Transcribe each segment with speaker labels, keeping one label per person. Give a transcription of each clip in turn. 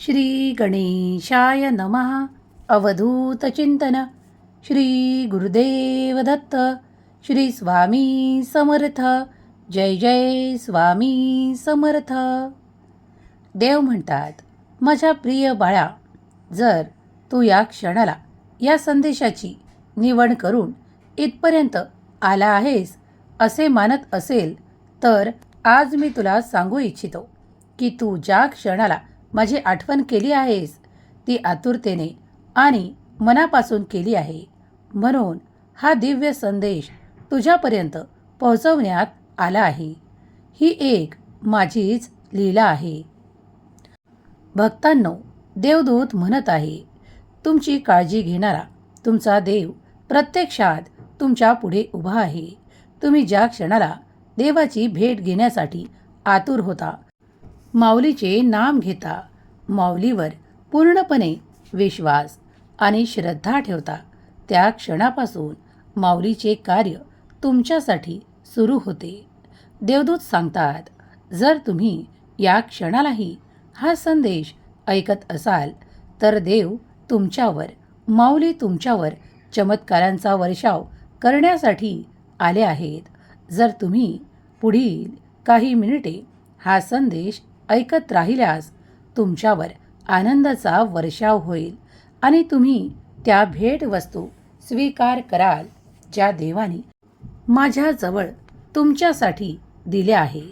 Speaker 1: श्री गणेशाय नमः। अवधूत चिंतन। श्री गुरुदेव दत्त। श्री स्वामी समर्थ। जय जय स्वामी समर्थ। देव म्हणतात माझ्या प्रिय बाळा जर तू या क्षणाला या संदेशाची निवड करून इथपर्यंत आला आहेस असे मानत असेल तर आज मी तुला सांगू इच्छितो की तू ज्या क्षणाला माझी आठवण केली आहेस. ती आतुरतेने आणि मनापासून केली आहे. म्हणून हा दिव्य संदेश तुझ्यापर्यंत पोहोचवण्यात आला आहे. ही एक माझीच लीला आहे. भक्तांनो देवदूत म्हणत आहे तुमची काळजी घेणारा तुमचा देव प्रत्यक्षात तुमच्यापुढे उभा आहे. तुम्ही ज्या क्षणाला देवाची भेट घेण्यासाठी आतुर होता माऊलीचे नाम घेता माऊलीवर पूर्णपणे विश्वास आणि श्रद्धा ठेवता त्या क्षणापासून माऊलीचे कार्य तुमच्यासाठी सुरू होते. देवदूत सांगतात जर तुम्ही या क्षणालाही हा संदेश ऐकत असाल तर देव तुमच्यावर माऊली तुमच्यावर चमत्कारांचा वर्षाव करण्यासाठी आले आहेत. जर तुम्ही पुढील काही मिनिटे हा संदेश ऐकत राहिल्यास तुमच्यावर आनंदाचा वर्षाव होईल आणि तुम्ही त्या भेटवस्तू स्वीकार कराल ज्या देवाने माझ्याजवळ तुमच्यासाठी दिले आहे.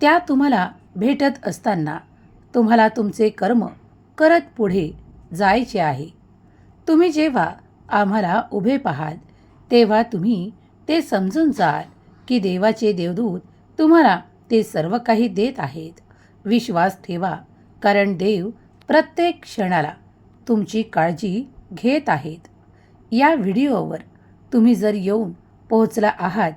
Speaker 1: त्या तुम्हाला भेटत असताना तुम्हाला तुमचे कर्म करत पुढे जायचे आहे. तुम्ही जेव्हा आम्हाला उभे पाहाल तेव्हा तुम्ही ते समजून जाल की देवाचे देवदूत तुम्हाला ते सर्व काही देत आहेत. विश्वास ठेवा कारण देव प्रत्येक क्षणाला तुमची काळजी घेत आहेत. या व्हिडिओवर तुम्ही जर येऊन पोहोचला आहात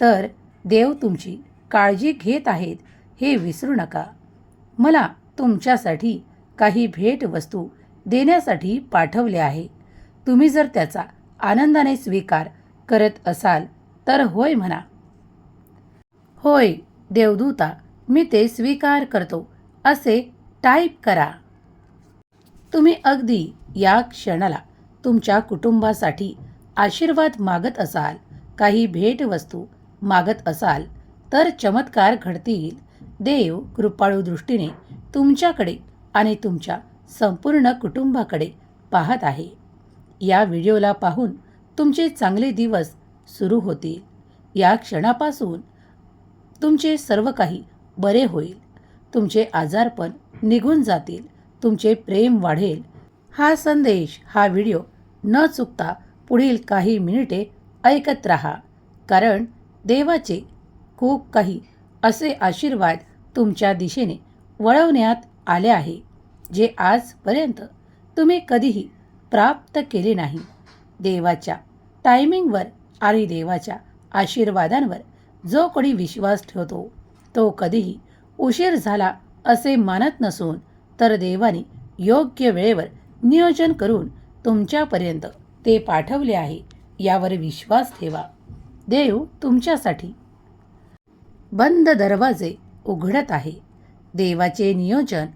Speaker 1: तर देव तुमची काळजी घेत आहेत हे विसरू नका. मला तुमच्यासाठी काही भेटवस्तू देण्यासाठी पाठवले आहे. तुम्ही जर त्याचा आनंदाने स्वीकार करत असाल तर होय म्हणा. होय देवदूता मी ते स्वीकार करतो. असे टाईप करा. तुम्ही अगदी या क्षणाला तुमच्या कुटुंबासाठी आशीर्वाद मागत असाल काही भेटवस्तू मागत असाल तर चमत्कार घडतील. देव कृपाळू दृष्टीने तुमच्याकडे आणि तुमच्या संपूर्ण कुटुंबाकडे पाहत आहे. या व्हिडिओला पाहून तुमचे चांगले दिवस सुरू होतील. या क्षणापासून तुमचे सर्व काही बरे होईल. तुमचे आजारपण निघून जातील. तुमचे प्रेम वाढेल. हा संदेश हा व्हिडिओ न चुकता पुढील काही मिनिटे ऐकत राहा. कारण देवाचे खूप काही असे आशीर्वाद तुमच्या दिशेने वळवण्यात आले आहे जे आजपर्यंत तुम्ही कधीही प्राप्त केले नाही. देवाच्या टायमिंगवर आणि देवाच्या आशीर्वादांवर जो कोणी विश्वास ठेवतो तो कधीही उशीर झाला असे मानत नसून तर देवाने योग्य वेळेवर नियोजन करून तुमच्यापर्यंत ते पाठवले आहे यावर विश्वास ठेवा. देव तुमच्यासाठी बंद दरवाजे उघडत आहे. देवाचे नियोजन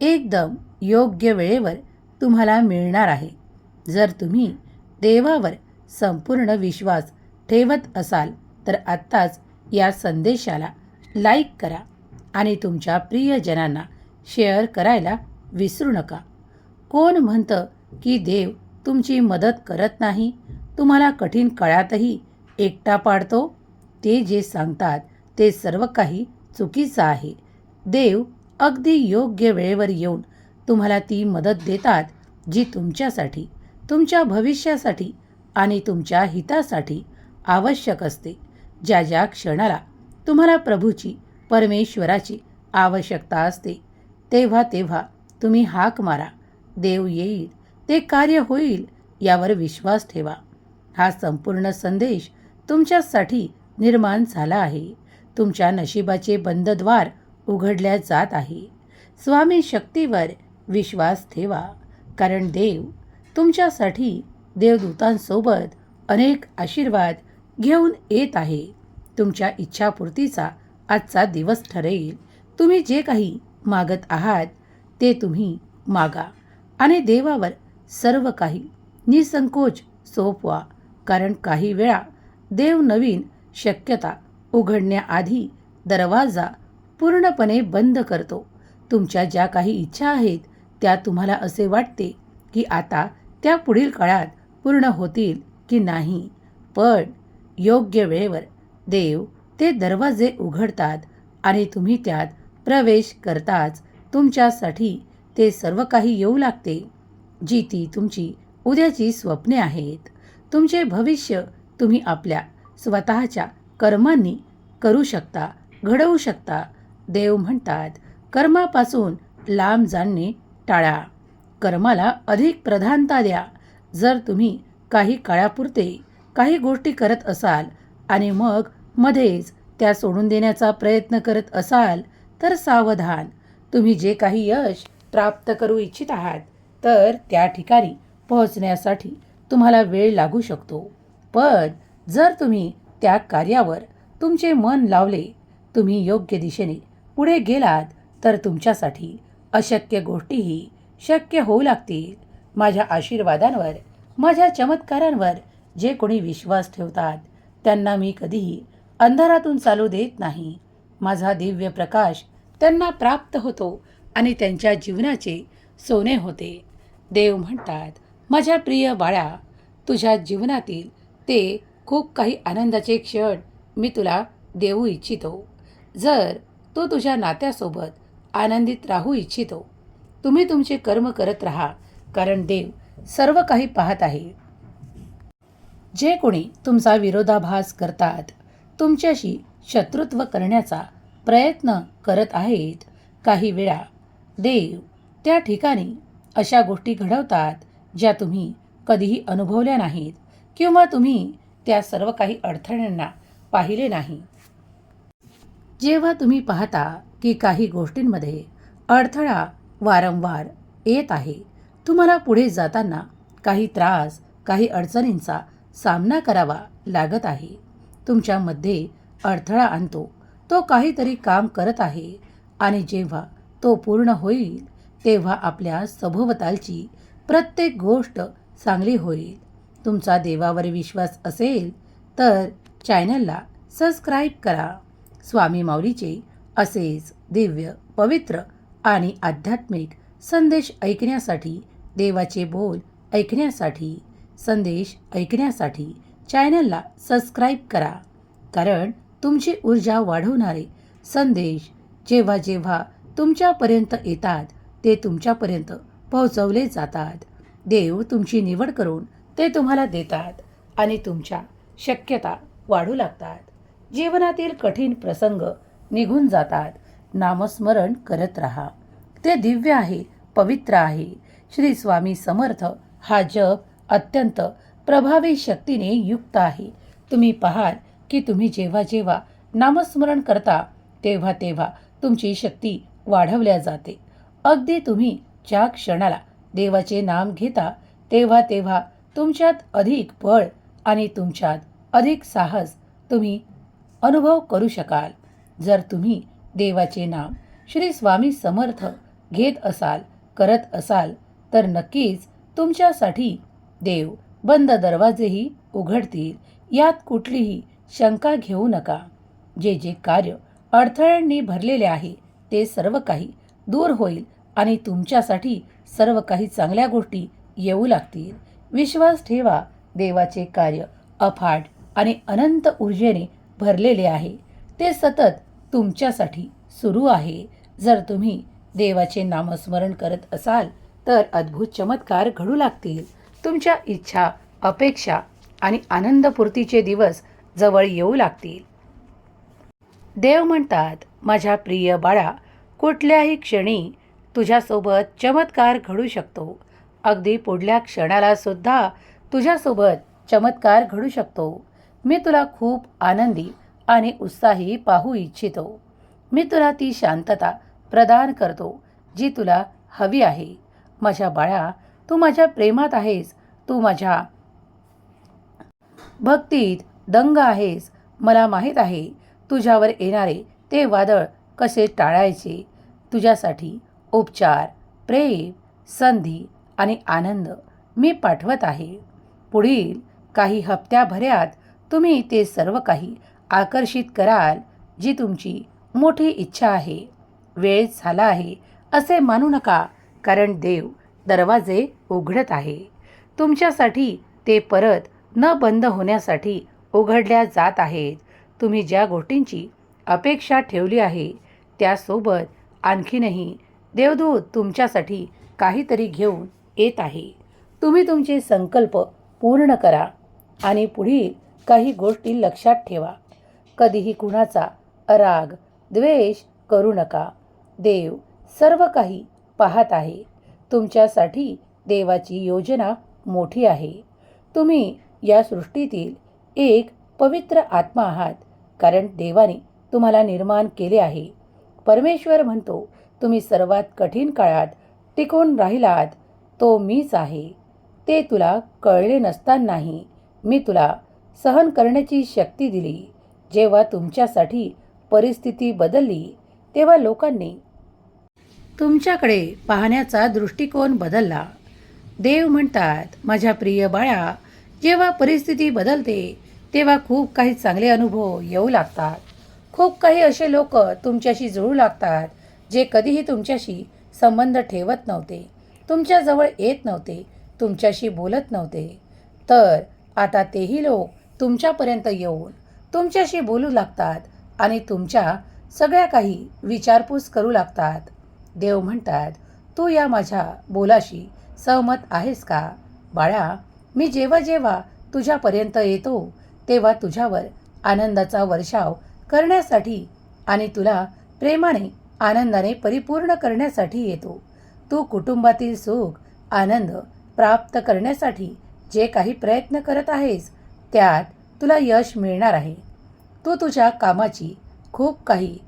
Speaker 1: एकदम योग्य वेळेवर तुम्हाला मिळणार आहे. जर तुम्ही देवावर संपूर्ण विश्वास ठेवत असाल तर आत्ताच या संदेशाला लाईक करा आणि तुमच्या प्रियजनांना शेअर करायला विसरू नका. कोण म्हणतं की देव तुमची मदत करत नाही तुम्हाला कठीण काळातही एकटा पाडतो? ते जे सांगतात ते सर्व काही चुकीचं आहे. देव अगदी योग्य वेळेवर येऊन तुम्हाला ती मदत देतात जी तुमच्यासाठी तुमच्या भविष्यासाठी आणि तुमच्या हितासाठी आवश्यक असते. ज्या ज्या क्षणाला तुम्हाला प्रभूची परमेश्वराची आवश्यकता असते. तेव्हा तेव्हा तुम्ही हाक मारा. देव येईल. ते कार्य होईल यावर विश्वास ठेवा. हा संपूर्ण संदेश तुमच्यासाठी निर्माण झाला आहे. तुमच्या नशिबाचे बंदद्वार उघडल्या जात आहे. स्वामी शक्तीवर विश्वास ठेवा. कारण देव तुमच्यासाठी देवदूतांसोबत अनेक आशीर्वाद घेऊन येत आहे. तुमच्या इच्छापूर्तीचा आजचा दिवस ठरेल. तुम्ही जे काही मागत आहात ते तुम्ही मागा आणि देवावर सर्व काही निसंकोच सोपवा. कारण काही वेळा देव नवीन शक्यता उघडण्याआधी दरवाजा पूर्णपणे बंद करतो. तुमच्या ज्या काही इच्छा आहेत त्या तुम्हाला असे वाटते की आता त्या पुढील काळात पूर्ण होतील की नाही. पण योग्य वेळेवर देव ते दरवाजे उघडतात आणि तुम्ही त्यात प्रवेश करताच तुमच्यासाठी ते सर्व काही येऊ लागते जी ती तुमची उद्याची स्वप्ने आहेत. तुमचे भविष्य तुम्ही आपल्या स्वतःच्या कर्मांनी करू शकता घडवू शकता. देव म्हणतात कर्मापासून लांब जाणणे टाळा. कर्माला अधिक प्रधानता द्या. जर तुम्ही काही काळापुरते काही गोष्टी करत असाल आणि मग मध्येच त्या सोडून देण्याचा प्रयत्न करत असाल तर सावधान. तुम्ही जे काही यश प्राप्त करू इच्छित आहात तर त्या ठिकाणी पोहोचण्यासाठी तुम्हाला वेळ लागू शकतो. पण जर तुम्ही त्या कार्यावर तुमचे मन लावले तुम्ही योग्य दिशेने पुढे गेलात तर तुमच्यासाठी अशक्य गोष्टीही शक्य होऊ लागतील. माझ्या आशीर्वादांवर माझ्या चमत्कारांवर जे कोणी विश्वास ठेवतात त्यांना मी कधीही अंधारातून चालू देत नाही. माझा दिव्य प्रकाश त्यांना प्राप्त होतो आणि त्यांच्या जीवनाचे सोने होते. देव म्हणतात माझ्या प्रिय बाळा तुझ्या जीवनातील ते खूप काही आनंदाचे क्षण मी तुला देऊ इच्छितो. जर तू तुझ्या नात्यासोबत आनंदित राहू इच्छितो तुम्ही तुमचे कर्म करत राहा कारण देव सर्व काही पाहत आहे. जे कोणी तुमचा विरोधाभास करतात तुमच्याशी शत्रुत्व करण्याचा प्रयत्न करत आहेत काही वेळा देव त्या ठिकाणी अशा गोष्टी घडवतात ज्या तुम्ही कधीही अनुभवल्या नाहीत किंवा तुम्ही त्या सर्व काही अडथळ्यांना पाहिले नाही. जेव्हा तुम्ही पाहता की काही गोष्टींमध्ये अडथळा वारंवार येत आहे तुम्हाला पुढे जाताना काही त्रास काही अडचणींचा सामना करावा लागत आहे. तुमच्यामध्ये अडथळा आणतो. तो काहीतरी काम करत आहे आणि जेव्हा तो पूर्ण होईल तेव्हा आपल्या सभोवतालची प्रत्येक गोष्ट चांगली होईल. तुमचा देवावर विश्वास असेल तर चॅनलला सबस्क्राईब करा. स्वामी माऊलीचे असेच दिव्य पवित्र आणि आध्यात्मिक संदेश ऐकण्यासाठी देवाचे बोल ऐकण्यासाठी संदेश ऐकण्यासाठी चॅनलला सबस्क्राईब करा. कारण तुमची ऊर्जा वाढवणारे संदेश जेव्हा जेव्हा तुमच्यापर्यंत येतात ते तुमच्यापर्यंत पोहोचवले जातात. देव तुमची निवड करून ते तुम्हाला देतात आणि तुमच्या शक्यता वाढू लागतात. जीवनातील कठीण प्रसंग निघून जातात. नामस्मरण करत राहा. ते दिव्य आहे पवित्र आहे. श्री स्वामी समर्थ हा जप अत्यंत प्रभावी शक्तीने युक्त आहे. तुम्ही पाहाल की तुम्ही जेव्हा जेव्हा नामस्मरण करता तेव्हा तेव्हा तुमची शक्ती वाढवल्या जाते. अगदी तुम्ही ज्या क्षणाला देवाचे नाम घेता तेव्हा तेव्हा तुमच्यात अधिक बळ आणि तुमच्यात अधिक साहस तुम्ही अनुभव करू शकाल. जर तुम्ही देवाचे नाम श्री स्वामी समर्थ घेत असाल करत असाल तर नक्कीच तुमच्यासाठी देव बंद दरवाजेही उघडतील. यात कुठलीही शंका घेऊ नका. जे जे कार्य अडथळ्यांनी भरलेले आहे ते सर्व काही दूर होईल आणि तुमच्यासाठी सर्व काही चांगल्या गोष्टी येऊ लागतील. विश्वास ठेवा देवाचे कार्य अफाट आणि अनंत ऊर्जेने भरलेले आहे. ते सतत तुमच्यासाठी सुरू आहे. जर तुम्ही देवाचे नामस्मरण करत असाल तर अद्भुत चमत्कार घडू लागतील. तुमच्या इच्छा अपेक्षा आणि आनंदपूर्तीचे दिवस जवळ येऊ लागतील. देव म्हणतात माझ्या प्रिय बाळा कुठल्याही क्षणी तुझ्यासोबत चमत्कार घडू शकतो. अगदी पुढल्या क्षणाला सुद्धा तुझ्यासोबत चमत्कार घडू शकतो. मी तुला खूप आनंदी आणि उत्साही पाहू इच्छितो. मी तुला ती शांतता प्रदान करतो जी तुला हवी आहे. माझ्या बाळा तू माझ्या प्रेमात आहेस. तू माझ्या भक्तीत दंग आहेस. मला माहीत आहे तुझ्यावर येणारे ते वादळ कसे टाळायचे? तुझ्यासाठी उपचार प्रेम संधी आणि आनंद मी पाठवत आहे. पुढील काही हप्त्याभऱ्यात तुम्ही ते सर्व काही आकर्षित कराल जी तुमची मोठी इच्छा आहे. वेळ झाला आहे असे मानू नका कारण देव दरवाजे उघडत आहे. तुमच्यासाठी ते परत न बंद होण्यासाठी उघडल्या जात आहेत. तुम्ही ज्या गोष्टींची अपेक्षा ठेवली आहे त्यासोबत आणखीनही देवदूत तुमच्यासाठी काहीतरी घेऊन येत आहे. तुम्ही तुमचे संकल्प पूर्ण करा आणि पुढील काही गोष्टी लक्षात ठेवा. कधीही कुणाचा राग द्वेष करू नका. देव सर्व काही पाहत आहे. तुमच्यासाठी देवाची योजना मोठी आहे. तुम्ही या सृष्टीतील एक पवित्र आत्मा आहात कारण देवाने तुम्हाला निर्माण केले आहे. परमेश्वर म्हणतो तुम्ही सर्वात कठीण काळात टिकून राहिलात तो मीच आहे. ते तुला कळले नसतानाही मी तुला सहन करण्याची शक्ती दिली. जेव्हा तुमच्यासाठी परिस्थिती बदलली तेव्हा लोकांनी तुमच्याकडे पाहण्याचा दृष्टिकोन बदलला. देव म्हणतात माझ्या प्रिय बाळा जेव्हा परिस्थिती बदलते तेव्हा खूप काही चांगले अनुभव येऊ लागतात. खूप काही असे लोक तुमच्याशी जुळू लागतात जे कधीही तुमच्याशी संबंध ठेवत नव्हते. तुमच्याजवळ येत नव्हते तुमच्याशी बोलत नव्हते. तर आता तेही लोक तुमच्यापर्यंत येऊन तुमच्याशी बोलू लागतात आणि तुमच्या सगळ्या काही विचारपूस करू लागतात. देव म्हणतात तू या माझ्या बोलाशी सहमत आहेस का? बाळा मी जेव्हा जेव्हा तुझ्यापर्यंत येतो तेव्हा तुझ्यावर आनंदाचा वर्षाव करण्यासाठी आणि तुला प्रेमाने आनंदाने परिपूर्ण करण्यासाठी येतो. तू कुटुंबातील सुख आनंद प्राप्त करण्यासाठी जे काही प्रयत्न करत आहेस त्यात तुला यश मिळणार आहे. तू तुझ्या कामाची खूप काही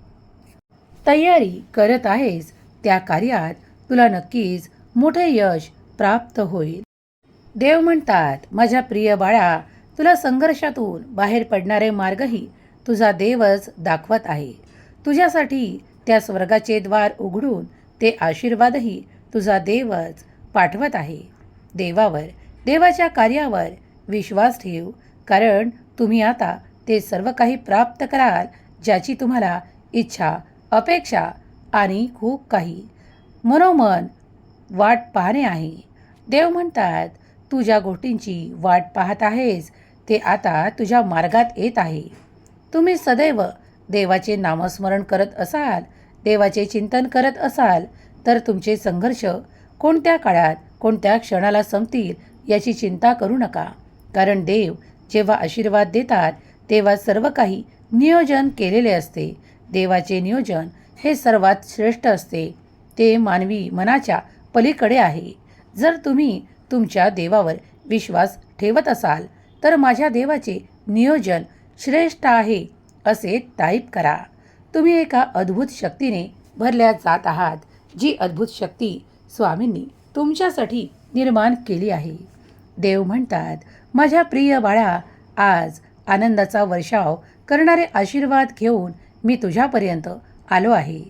Speaker 1: तयारी करत आहेस त्या कार्यात तुला नक्कीच मोठे यश प्राप्त होईल. देव म्हणतात माझ्या प्रिय बाळा तुला संघर्षातून बाहेर पडणारे मार्गही तुझा देवच दाखवत आहे. तुझ्यासाठी त्या स्वर्गाचे द्वार उघडून ते आशीर्वादही तुझा देवच पाठवत आहे. देवावर देवाच्या कार्यावर विश्वास ठेव कारण तुम्ही आता ते सर्व काही प्राप्त कराल ज्याची तुम्हाला इच्छा अपेक्षा आणि खूप काही. मनोमन वाट पाहणे आहे. देव म्हणतात तू ज्या गोष्टींची वाट पाहत आहेस. ते आता तुझ्या मार्गात येत आहे. तुम्ही सदैव देवाचे नामस्मरण करत असाल देवाचे चिंतन करत असाल तर तुमचे संघर्ष कोणत्या काळात कोणत्या क्षणाला संपतील याची चिंता करू नका. कारण देव जेव्हा आशीर्वाद देतात तेव्हा सर्व काही नियोजन केलेले असते. देवाचे नियोजन हे सर्वात श्रेष्ठ असते. ते मानवी मनाच्या पलीकडे आहे. जर तुम्ही तुमच्या देवावर विश्वास ठेवत असाल तर माझ्या देवाचे नियोजन श्रेष्ठ आहे असे टाईप करा. तुम्ही एका अद्भुत शक्तीने भरल्या जात आहात जी अद्भुत शक्ती स्वामींनी तुमच्यासाठी निर्माण केली आहे. देव म्हणतात माझ्या प्रिय बाळा आज आनंदाचा वर्षाव करणारे आशीर्वाद घेऊन मी तुझ्यापर्यंत आलो आहे.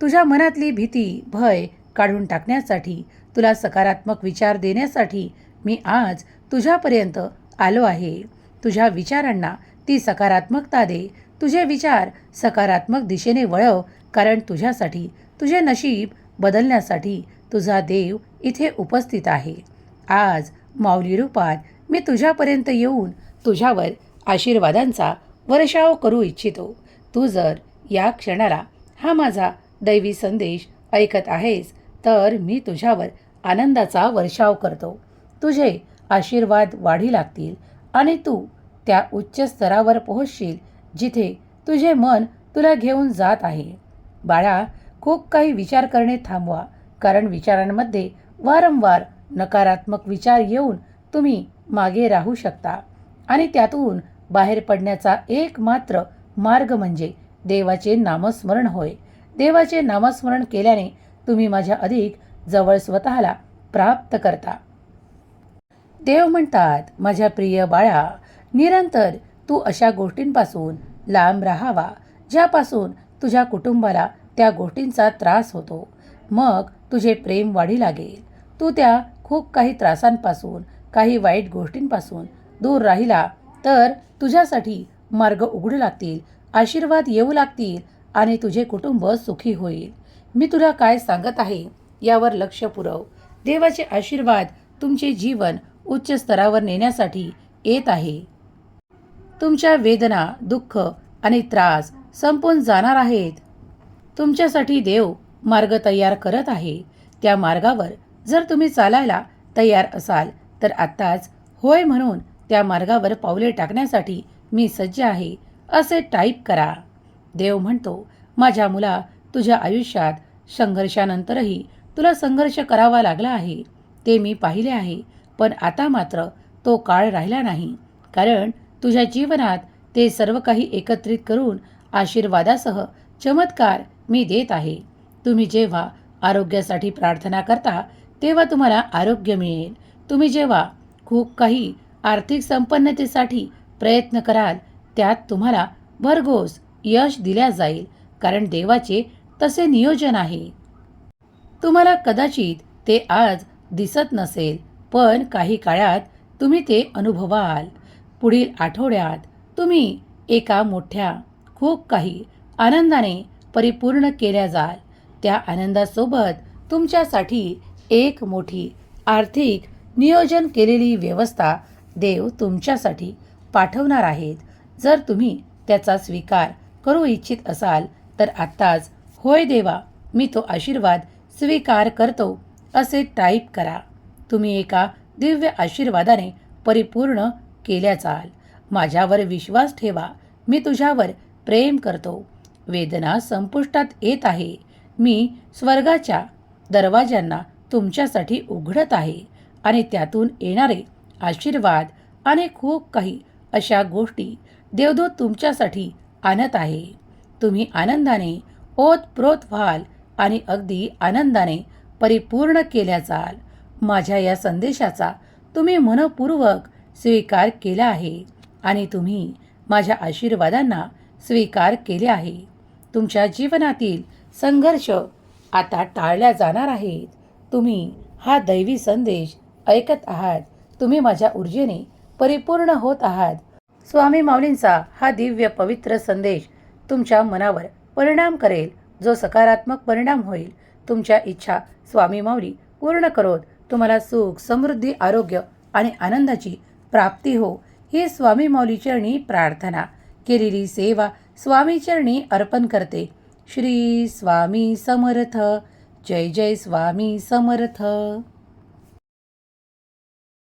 Speaker 1: तुझ्या मनातली भीती भय काढून टाकण्यासाठी तुला सकारात्मक विचार देण्यासाठी मी आज तुझ्यापर्यंत आलो आहे. तुझ्या विचारांना ती सकारात्मकता दे. तुझे विचार सकारात्मक दिशेने वळव कारण तुझ्यासाठी तुझे नशीब बदलण्यासाठी तुझा देव इथे उपस्थित आहे. आज माऊली रूपात मी तुझ्यापर्यंत येऊन तुझ्यावर आशीर्वादांचा वर्षाव करू इच्छितो. तू जर या क्षणाला हा माझा दैवी संदेश ऐकत आहेस तर मी तुझ्यावर आनंदाचा वर्षाव करतो. तुझे आशीर्वाद वाढी लागतील आणि तू त्या उच्च स्तरावर पोहोचशील जिथे तुझे मन तुला घेऊन जात आहे. बाळा खूप काही विचार करणे थांबवा कारण विचारांमध्ये वारंवार नकारात्मक विचार येऊन तुम्ही मागे राहू शकता. आणि त्यातून बाहेर पडण्याचा एकमात्र मार्ग म्हणजे देवाचे नामस्मरण होय. देवाचे नामस्मरण केल्याने तुम्ही माझ्या अधिक जवळ स्वतःला प्राप्त करता. देव म्हणतात माझ्या प्रिय बाळा निरंतर तू अशा गोष्टींपासून लांब राहावा ज्यापासून तुझ्या कुटुंबाला त्या गोष्टींचा त्रास होतो. मग तुझे प्रेम वाढी लागेल. तू त्या खूप काही त्रासांपासून काही वाईट गोष्टींपासून दूर राहिला तर तुझ्यासाठी मार्ग उघडू लागतील. आशीर्वाद येऊ लागतील आणि तुझे कुटुंब सुखी होईल. मी तुला काय सांगत आहे यावर लक्ष पुरव. देवाचे आशीर्वाद तुमचे जीवन उच्च स्तरावर नेण्यासाठी येत आहे. तुमच्या वेदना दुःख आणि त्रास संपून जाणार आहेत. तुमच्यासाठी देव मार्ग तयार करत आहे. त्या मार्गावर जर तुम्ही चालायला तयार असाल तर आत्ताच होय म्हणून त्या मार्गावर पावले टाकण्यासाठी मी सज्ज आहे. असे टाईप करा. देव म्हणतो माझ्या मुला तुझ्या आयुष्यात संघर्षानंतरही तुला संघर्ष करावा लागला आहे. ते मी पाहिले आहे पण आता मात्र तो काळ राहिला नाही. कारण तुझ्या जीवनात ते सर्व काही एकत्रित करून आशीर्वादासह चमत्कार मी देत आहे. तुम्ही जेव्हा आरोग्यासाठी प्रार्थना करता तेव्हा तुम्हाला आरोग्य मिळेल. तुम्ही जेव्हा खूप काही आर्थिक संपन्नतेसाठी प्रयत्न कराल त्यात तुम्हाला भरघोस यश दिल्या जाईल कारण देवाचे तसे नियोजन आहे. तुम्हाला कदाचित ते आज दिसत नसेल पण काही काळात तुम्ही ते अनुभवाल. पुढील आठवड्यात तुम्ही एका मोठ्या खूप काही आनंदाने परिपूर्ण केल्या जाल. त्या आनंदासोबत तुमच्यासाठी एक मोठी आर्थिक नियोजन केलेली व्यवस्था देव तुमच्यासाठी पाठवणार आहेत. जर तुम्ही त्याचा स्वीकार करू इच्छित असाल तर आत्ताच होय देवा मी तो आशीर्वाद स्वीकार करतो असे टाईप करा. तुम्ही एका दिव्य आशीर्वादाने परिपूर्ण केल्या जाल माझ्यावर विश्वास ठेवा मी तुझ्यावर प्रेम करतो. वेदना संपुष्टात येत आहे. मी स्वर्गाच्या दरवाज्यांना तुमच्यासाठी उघडत आहे आणि त्यातून येणारे आशीर्वाद आणि खूप काही अशा गोष्टी देवदूत तुमच्यासाठी आणत आहे. तुम्ही आनंदाने ओतप्रोत व्हाल आणि अगदी आनंदाने परिपूर्ण केल्या जाल. माझ्या या संदेशाचा तुम्ही मनपूर्वक स्वीकार केला आहे आणि तुम्ही माझ्या आशीर्वादांना स्वीकार केले आहे. तुमच्या जीवनातील संघर्ष आता टाळल्या जाणार आहेत. तुम्ही हा दैवी संदेश ऐकत आहात. तुम्ही माझ्या ऊर्जेने परिपूर्ण होत आहात. स्वामी माऊलींचा हा दिव्य पवित्र संदेश तुमच्या मनावर परिणाम करेल. जो सकारात्मक परिणाम होईल तुमच्या इच्छा स्वामी माऊली पूर्ण करोत. तुम्हाला सुख समृद्धी आरोग्य आणि आनंदाची प्राप्ती हो. ही स्वामी माऊलीचरणी प्रार्थना केलेली सेवा स्वामीचरणी अर्पण करते. श्री स्वामी समर्थ. जय जय स्वामी समर्थ.